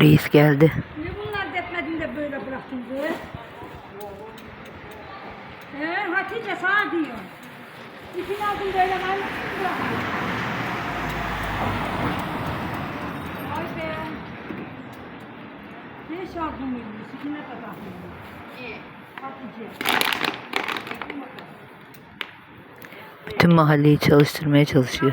Reis geldi. Niye bunlar defnedin de böyle bıraktın kız? He Hatice sana diyor. İpini aldın böyle gibi bıraktın. Vay be. Ne şarkı mıymış? İçine de bakmıyor. Hatice. Bütün mahalleyi çalıştırmaya çalışıyor.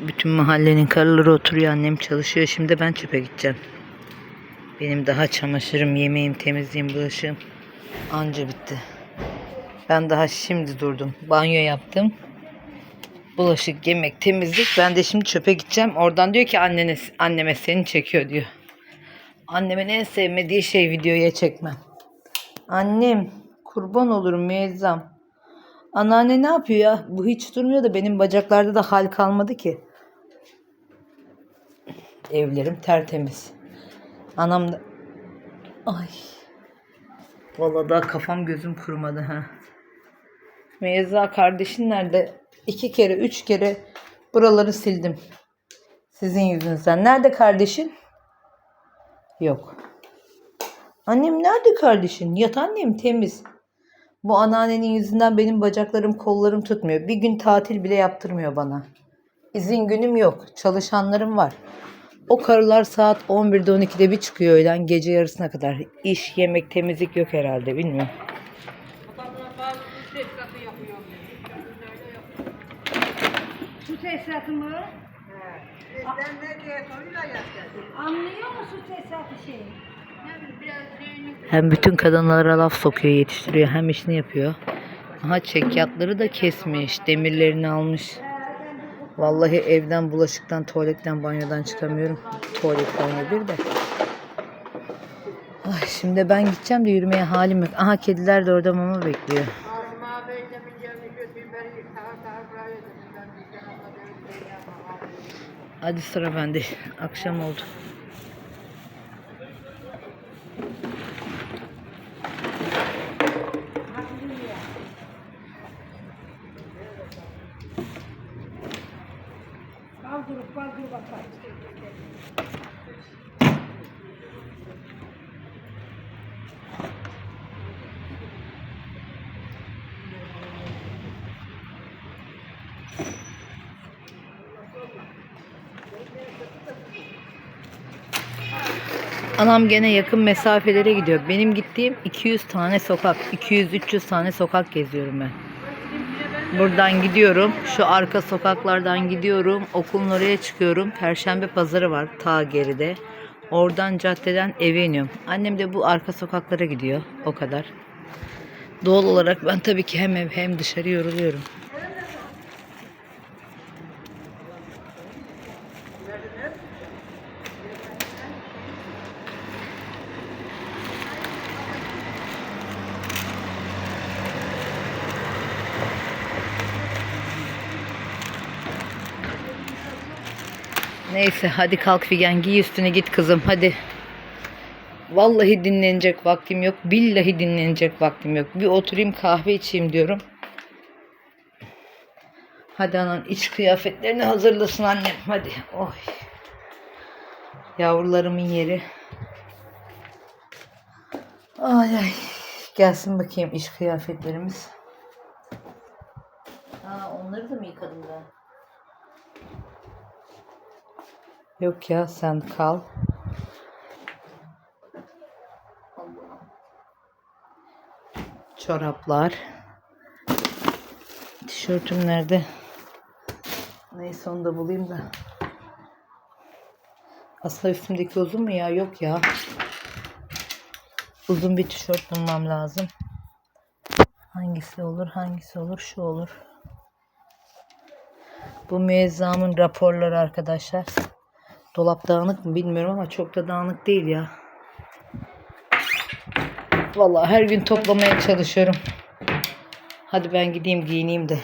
Bütün mahallenin karıları oturuyor. Annem çalışıyor. Şimdi ben çöpe gideceğim. Benim daha çamaşırım, yemeğim, temizliğim, bulaşığım anca bitti. Ben daha şimdi durdum. Banyo yaptım. Bulaşık, yemek, temizlik. Ben de şimdi çöpe gideceğim. Oradan diyor ki annene, anneme seni çekiyor diyor. Annemin en sevmediği şey videoya çekmem. Annem kurban olurum Mezzam. Anneanne ne yapıyor ya? Bu hiç durmuyor da benim bacaklarda da hal kalmadı ki. Evlerim tertemiz. Anam da... Ay. Vallahi daha kafam gözüm kurumadı ha. Meyza kardeşin nerede? İki kere, üç kere buraları sildim. Sizin yüzünüzden. Nerede kardeşin? Yok. Annem nerede kardeşin? Yat annem temiz. Bu anneannenin yüzünden benim bacaklarım kollarım tutmuyor. Bir gün tatil bile yaptırmıyor bana. İzin günüm yok. Çalışanlarım var. O karılar saat 11'de 12'de bir çıkıyor öğlen gece yarısına kadar. İş, yemek, temizlik yok herhalde bilmiyorum. Su tesisatı mı? Anlıyor mu su tesisatı şeyi? Hem bütün kadınlara laf sokuyor, yetiştiriyor hem işini yapıyor. Aha çekyatları da kesmiş, demirlerini almış. Vallahi evden, bulaşıktan, tuvaletten, banyodan çıkamıyorum. Tuvalet, banyo bir de. Ay şimdi ben gideceğim de yürümeye halim yok. Aha kediler de orada mama bekliyor. Hadi sıra bende. Akşam oldu. Kaldırıp kaldırıp bakar. Anam gene yakın mesafelere gidiyor. Benim gittiğim 200 tane sokak, 200-300 tane sokak geziyorum ben. Buradan gidiyorum. Şu arka sokaklardan gidiyorum. Okulun oraya çıkıyorum. Perşembe pazarı var ta geride. Oradan caddeden eve iniyorum. Annem de bu arka sokaklara gidiyor. O kadar. Doğal olarak ben tabii ki hem ev hem dışarı yoruluyorum. Neyse hadi kalk Figen giy üstüne git kızım hadi. Vallahi dinlenecek vaktim yok. Billahi dinlenecek vaktim yok. Bir oturayım kahve içeyim diyorum. Hadi anan iç kıyafetlerini hazırlasın annem. Hadi. Oy. Yavrularımın yeri. Ay ay. Gelsin bakayım iş kıyafetlerimiz. Aa, onları da mı yıkadım ben? Yok ya sen kal. Çoraplar. Tişörtüm nerede? Neyse onu da bulayım da. Aslında üstümdeki uzun mu ya? Yok ya. Uzun bir tişört bulmam lazım. Hangisi olur? Hangisi olur? Şu olur. Bu müezzamın raporları arkadaşlar. Dolap dağınık mı bilmiyorum ama çok da dağınık değil ya. Vallahi her gün toplamaya çalışıyorum. Hadi ben gideyim giyineyim de.